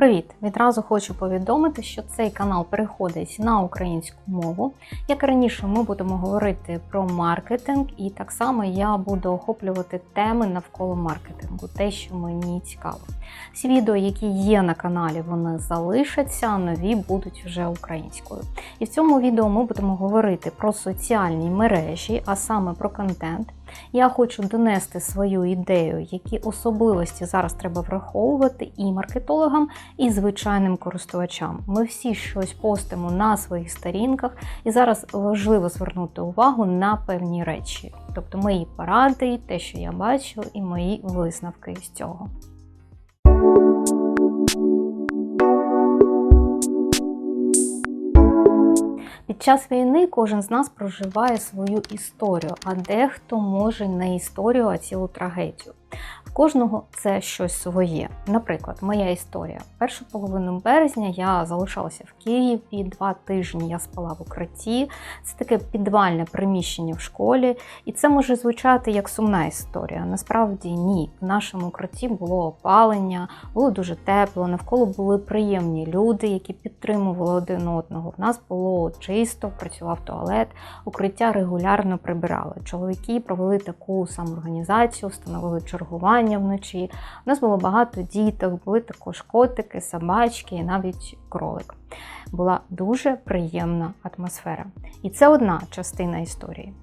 Привіт! Відразу хочу повідомити, що цей канал переходить на українську мову. Як раніше, ми будемо говорити про маркетинг, і так само я буду охоплювати теми навколо маркетингу, те, що мені цікаво. Всі відео, які є на каналі, вони залишаться, нові будуть вже українською. І в цьому відео ми будемо говорити про соціальні мережі, а саме про контент. Я хочу донести свою ідею, які особливості зараз треба враховувати і маркетологам, і звичайним користувачам. Ми всі щось постимо на своїх сторінках, і зараз важливо звернути увагу на певні речі, тобто мої поради, те, що я бачу, і мої висновки з цього. Час війни кожен з нас проживає свою історію, а дехто може не історію, а цілу трагедію. Кожного це щось своє. Наприклад, моя історія. Першу половину березня я залишалася в Києві, два тижні я спала в укритті. Це таке підвальне приміщення в школі, і це може звучати як сумна історія. Насправді ні. В нашому укритті було опалення, було дуже тепло, навколо були приємні люди, які підтримували один одного. В нас було чисто, працював туалет, укриття регулярно прибирали. Чоловіки провели таку самоорганізацію, встановили чергування вночі. У нас було багато діток, були також котики, собачки і навіть кролик. Була дуже приємна атмосфера. І це одна частина історії.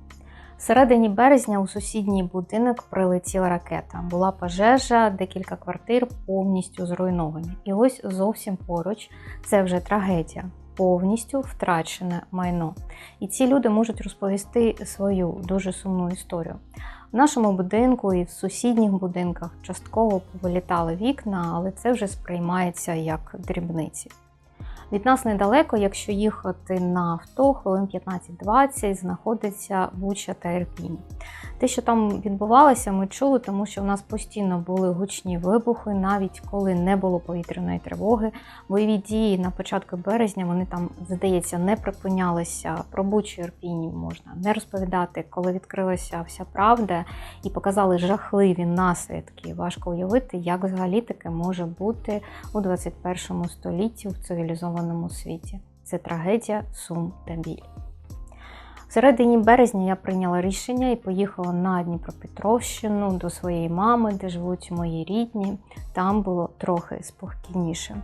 В середині березня у сусідній будинок прилетіла ракета. Була пожежа, декілька квартир повністю зруйновані. І ось зовсім поруч це вже трагедія. Повністю втрачене майно. І ці люди можуть розповісти свою дуже сумну історію. В нашому будинку і в сусідніх будинках частково повилітали вікна, але це вже сприймається як дрібниці. Від нас недалеко, якщо їхати на авто, хвилин 15-20 знаходиться Буча та Ірпінь. Те, що там відбувалося, ми чули, тому що в нас постійно були гучні вибухи, навіть коли не було повітряної тривоги. Бойові дії на початку березня вони там, здається, не припинялися. Про Бучу Ірпінь можна не розповідати, коли відкрилася вся правда і показали жахливі наслідки. Важко уявити, як взагалі таке може бути у 21 столітті в цивілізованому світі. Це трагедія, сум та біль. В середині березня я прийняла рішення і поїхала на Дніпропетровщину до своєї мами, де живуть мої рідні. Там було трохи спокійніше.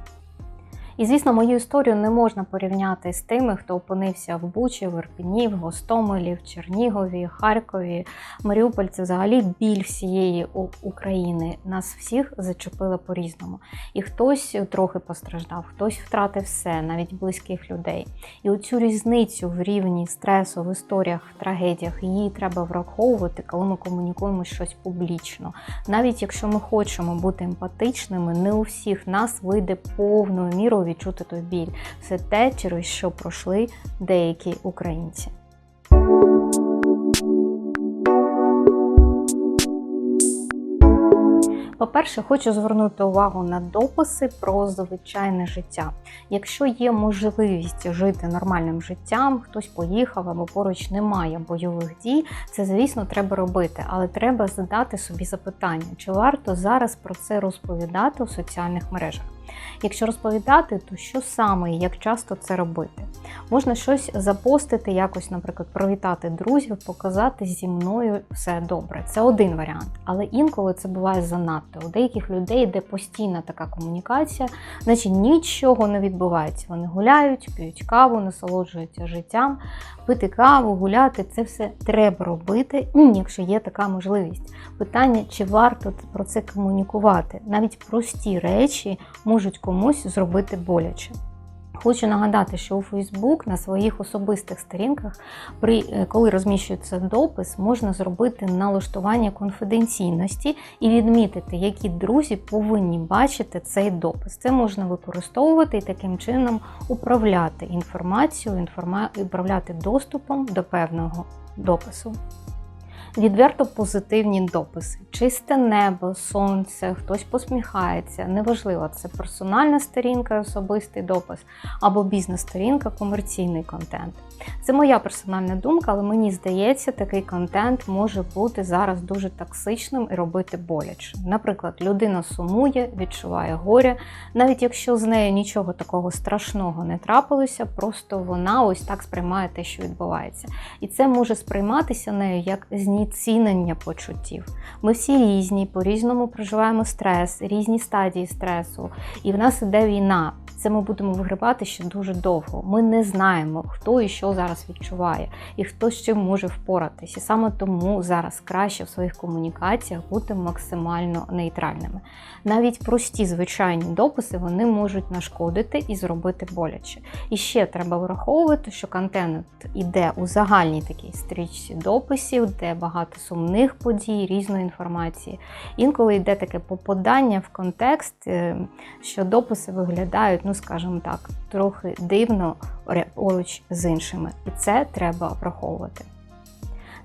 І, звісно, мою історію не можна порівняти з тими, хто опинився в Бучі, в Ірпені, в Гостомелі, в Чернігові, Харкові, Маріуполь це взагалі біль всієї України. Нас всіх зачепило по-різному. І хтось трохи постраждав, хтось втратив все, навіть близьких людей. І оцю різницю в рівні стресу, в історіях, в трагедіях, її треба враховувати, коли ми комунікуємо щось публічно. Навіть якщо ми хочемо бути емпатичними, не у всіх нас вийде повною мірою відчути той біль. Все те, через що пройшли деякі українці. По-перше, хочу звернути увагу на дописи про звичайне життя. Якщо є можливість жити нормальним життям, хтось поїхав або поруч немає бойових дій, це звісно треба робити, але треба задати собі запитання, чи варто зараз про це розповідати у соціальних мережах. Якщо розповідати, то що саме і як часто це робити? Можна щось запостити, якось, наприклад, привітати друзів, показати зі мною все добре. Це один варіант. Але інколи це буває занадто. У деяких людей йде постійна така комунікація, значить нічого не відбувається. Вони гуляють, п'ють каву, насолоджуються життям, пити каву, гуляти це все треба робити, якщо є така можливість. Питання, чи варто про це комунікувати? Навіть прості речі можуть комусь зробити боляче. Хочу нагадати, що у Фейсбук на своїх особистих сторінках, при коли розміщується допис, можна зробити налаштування конфіденційності і відмітити, які друзі повинні бачити цей допис. Це можна використовувати і таким чином управляти інформацією, інформа... управляти доступом до певного допису. Відверто позитивні дописи, чисте небо, сонце, хтось посміхається. Неважливо, це персональна сторінка, особистий допис або бізнес-сторінка, комерційний контент. Це моя персональна думка, але мені здається, такий контент може бути зараз дуже токсичним і робити боляче. Наприклад, людина сумує, відчуває горе, навіть якщо з нею нічого такого страшного не трапилося, просто вона ось так сприймає те, що відбувається. І це може сприйматися нею як знецінення почуттів. Ми всі різні, по-різному проживаємо стрес, різні стадії стресу, і в нас іде війна. Це ми будемо вигрібати ще дуже довго. Ми не знаємо, хто і що зараз відчуває, і хто з чим може впоратись. І саме тому зараз краще в своїх комунікаціях бути максимально нейтральними. Навіть прості звичайні дописи вони можуть нашкодити і зробити боляче. І ще треба враховувати, що контент іде у загальній такій стрічці дописів, де багато сумних подій, різної інформації. Інколи йде таке попадання в контекст, е, що дописи виглядають, ну скажімо так, трохи дивно поруч з іншими. І це треба враховувати.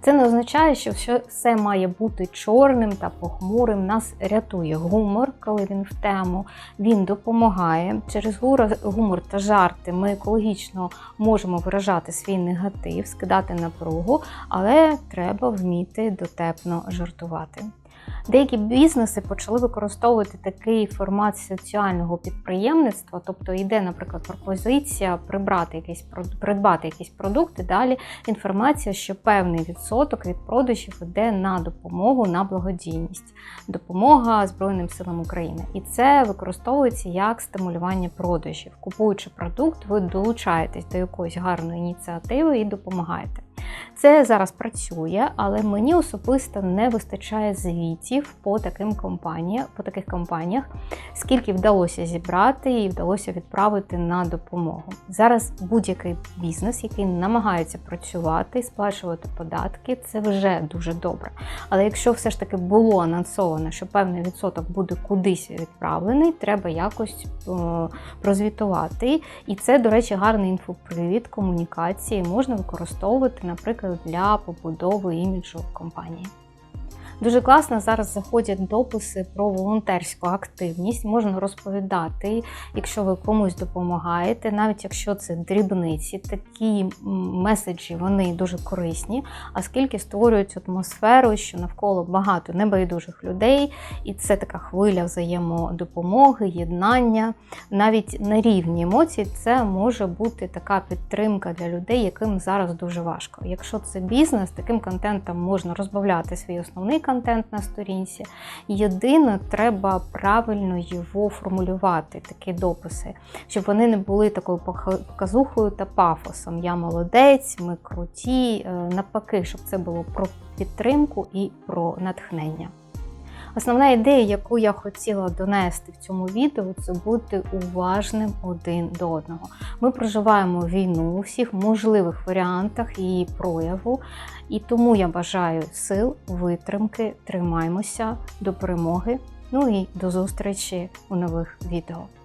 Це не означає, що все має бути чорним та похмурим. Нас рятує гумор, коли він в тему. Він допомагає. Через гумор та жарти ми екологічно можемо виражати свій негатив, скидати напругу, але треба вміти дотепно жартувати. Деякі бізнеси почали використовувати такий формат соціального підприємництва, тобто йде, наприклад, пропозиція прибрати прод- придбати якісь продукти. Далі інформація, що певний відсоток від продажів йде на допомогу на благодійність, допомога Збройним силам України. І це використовується як стимулювання продажів. Купуючи продукт, ви долучаєтесь до якоїсь гарної ініціативи і допомагаєте. Це зараз працює, але мені особисто не вистачає звітів по таким компаніям, по таких компаніях, скільки вдалося зібрати і вдалося відправити на допомогу. Зараз будь-який бізнес, який намагається працювати, сплачувати податки, це вже дуже добре. Але якщо все ж таки було анонсовано, що певний відсоток буде кудись відправлений, треба якось е, прозвітувати. І це, до речі, гарний інфопривід комунікації можна використовувати, наприклад, для побудови іміджу компанії. Дуже класно зараз заходять дописи про волонтерську активність. Можна розповідати, якщо ви комусь допомагаєте, навіть якщо це дрібниці, такі меседжі вони дуже корисні, оскільки створюють атмосферу, що навколо багато небайдужих людей, і це така хвиля взаємодопомоги, єднання. Навіть на рівні емоцій це може бути така підтримка для людей, яким зараз дуже важко. Якщо це бізнес, таким контентом можна розбавляти свій основний контент на сторінці. Єдине, треба правильно його формулювати, такі дописи, щоб вони не були такою показухою та пафосом. Я молодець, ми круті. Е, Навпаки, щоб це було про підтримку і про натхнення. Основна ідея, яку я хотіла донести в цьому відео, це бути уважним один до одного. Ми проживаємо війну у всіх можливих варіантах її прояву, і тому я бажаю сил, витримки, тримаймося до перемоги. Ну і до зустрічі у нових відео.